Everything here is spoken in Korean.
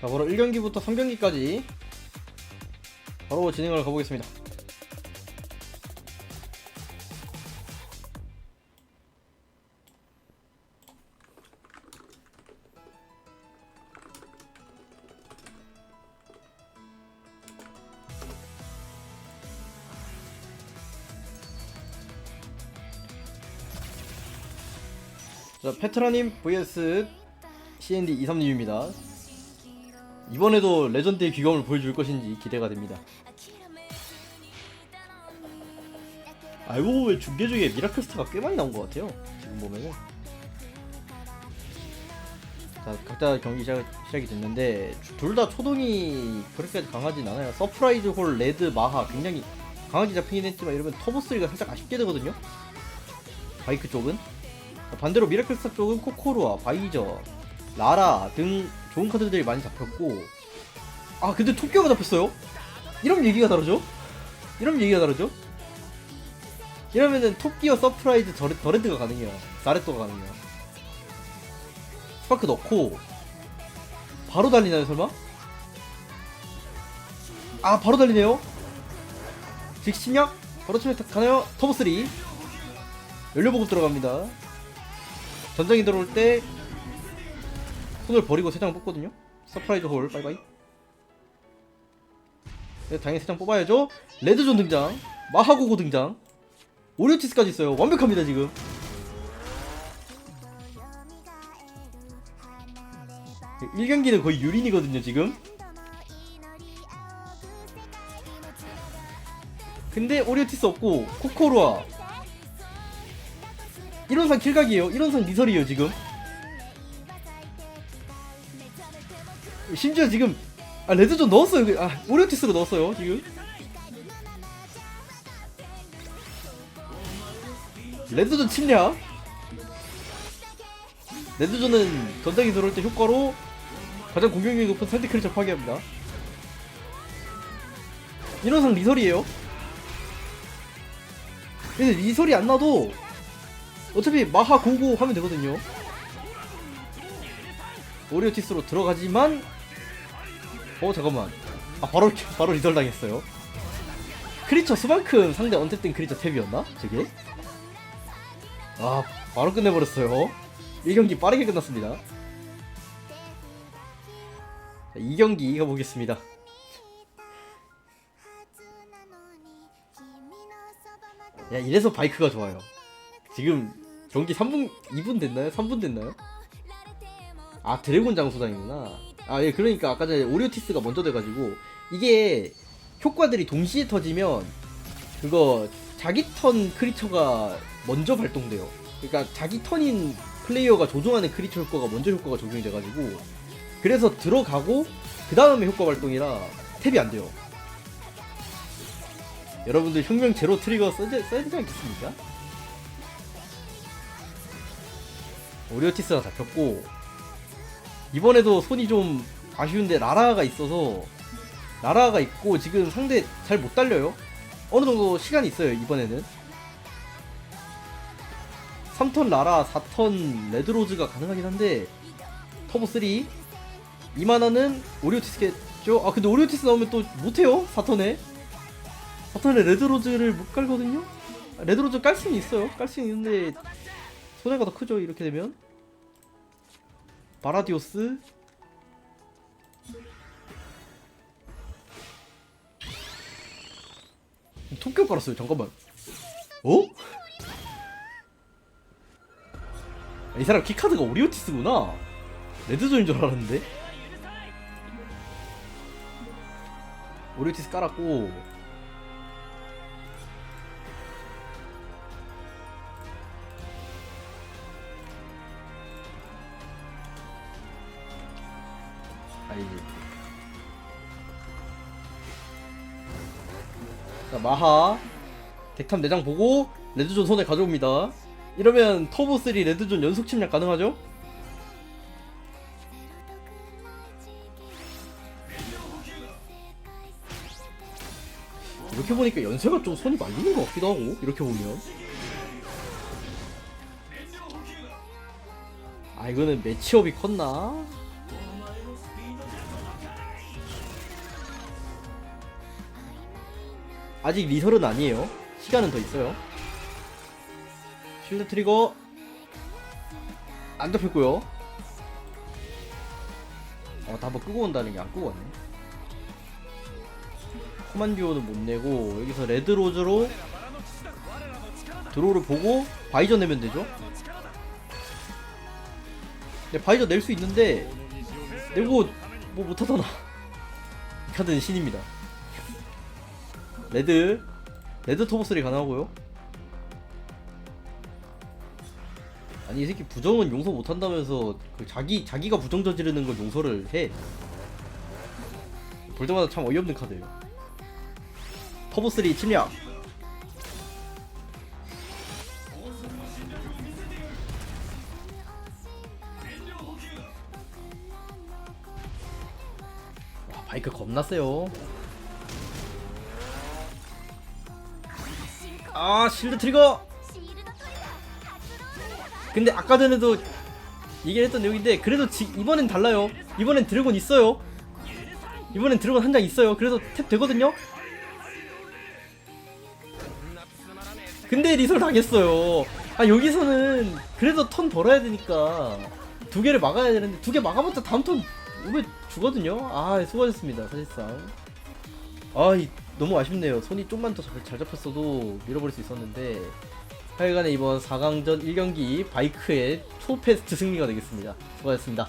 자 바로 1경기부터 3경기까지 바로 진행을 가보겠습니다. 자 페트라님 vs CND 23님입니다 이번에도 레전드의 귀감을 보여줄 것인지 기대가 됩니다. 알고 보면 중계 중에 미라클 스타가 꽤 많이 나온 것 같아요 지금 보면은. 자 각자 경기 시작, 시작 이 됐는데 둘 다 초동이 그렇게까지 강하진 않아요. 서프라이즈 홀 레드 마하 굉장히 강하게 잡히긴 했지만 이러면 터보3가 살짝 아쉽게 되거든요. 바이크 쪽은. 자, 반대로 미라클 스타 쪽은 코코루와 바이저 라라 등 좋은 카드들이 많이 잡혔고 아 근데 토끼가 잡혔어요? 이런 얘기가 다르죠? 이런 얘기가 다르죠? 이러면은 토끼와 서프라이즈 더레, 더레드가 가능해요 나레토가 가능해요 스파크 넣고 바로 달리나요 설마? 아 바로 달리네요 침략 바로 침략 가나요? 터보3 연료보급 들어갑니다 전장이 들어올 때 손을 버리고 세장 뽑거든요. 서프라이즈 홀 빠이빠이. 네, 당연히 세장 뽑아야죠. 레드존 등장, 마하고고 등장, 오리오티스까지 있어요. 완벽합니다 지금. 네, 1경기는 거의 유린이거든요 지금. 근데 오리오티스 없고 코코루아 1원상 킬각이에요. 1원상 리설이에요 지금. 심지어 지금 아 레드존 넣었어요. 그- 아 오리오티스로 넣었어요 지금. 레드존 침략. 레드존은 전장이 들어올 때 효과로 가장 공격력이 높은 상대 크리처 파괴합니다. 인원상 리설이에요. 근데 리설이 안 나도 어차피 마하 고고 하면 되거든요. 오리오티스로 들어가지만 어 잠깐만. 아 바로 바로 리덜 당했어요. 크리처 수만큼 상대 언택된 크리처 탭이었나? 저게? 아 바로 끝내버렸어요. 1경기 빠르게 끝났습니다. 자, 2경기 가보겠습니다. 야 이래서 바이크가 좋아요. 지금 경기 3분 2분 됐나요? 3분 됐나요? 아 드래곤 장수장이구나 아 예 그러니까 아까 전에 오리오티스가 먼저 돼가지고 이게 효과들이 동시에 터지면 그거 자기 턴 크리처가 먼저 발동돼요 그러니까 자기 턴인 플레이어가 조종하는 크리처 효과가 먼저 효과가 적용이 돼가지고 그래서 들어가고 그 다음에 효과 발동이라 탭이 안 돼요 여러분들 혁명 제로 트리거 써야, 써야 되지 않겠습니까? 오리오티스가 잡혔고 이번에도 손이 좀 아쉬운데 라라가 있어서 라라가 있고 지금 상대 잘 못 달려요. 어느 정도 시간이 있어요 이번에는. 3턴 라라, 4턴 레드로즈가 가능하긴 한데 터보 3 2만원은 오리오티스겠죠? 아 근데 오리오티스 나오면 또 못해요 4턴에 4턴에 레드로즈를 못 깔거든요? 아, 레드로즈 깔 수는 있어요 깔 수는 있는데 손해가 더 크죠 이렇게 되면 바라디오스? 토끼 깔았어요 잠깐만. 어? 이 사람 키카드가 오리오티스구나. 레드존인 줄 알았는데. 오리오티스 깔았고 아이지 자 마하 덱탐 4장 보고 레드존 손에 가져옵니다 이러면 터보3 레드존 연속 침략 가능하죠? 이렇게 보니까 연세가 좀 손이 말리는 것 같기도 하고 이렇게 보면 아 이거는 매치업이 컸나? 아직 리설은 아니에요. 시간은 더 있어요. 쉴드 트리거 안 잡혔고요. 어, 다 한번 끄고 온다는 게 안 끄고 왔네. 코만듀오는 못 내고 여기서 레드로즈로 드로우를 보고 바이저 내면 되죠. 근데 바이저 낼 수 있는데 내고 뭐 못하잖아. 이 카드는 신입니다. 레드 레드 토보스리 가능하고요. 아니 이 새끼 부정은 용서 못한다면서 그 자기 자기가 부정 저지르는 걸 용서를 해. 볼 때마다 참 어이없는 카드예요. 터보 3 침략. 와 바이크 겁나 세요. 아 실드 트리거. 근데 아까 전에도 얘기를 했던 내용인데 그래도 지, 이번엔 달라요. 이번엔 드래곤 있어요. 이번엔 드래곤 한 장 있어요. 그래서 탭 되거든요. 근데 리솔 당했어요. 아 여기서는 그래도 턴 벌어야 되니까 두 개를 막아야 되는데 두 개 막아봤자 다음 턴 오면 주거든요. 아 수고하셨습니다 사실상. 아 이, 너무 아쉽네요. 손이 좀만 더 잘 잡혔어도 밀어버릴 수 있었는데 하여간에 이번 4강전 1경기 바이크의 초패스트 승리가 되겠습니다. 수고하셨습니다.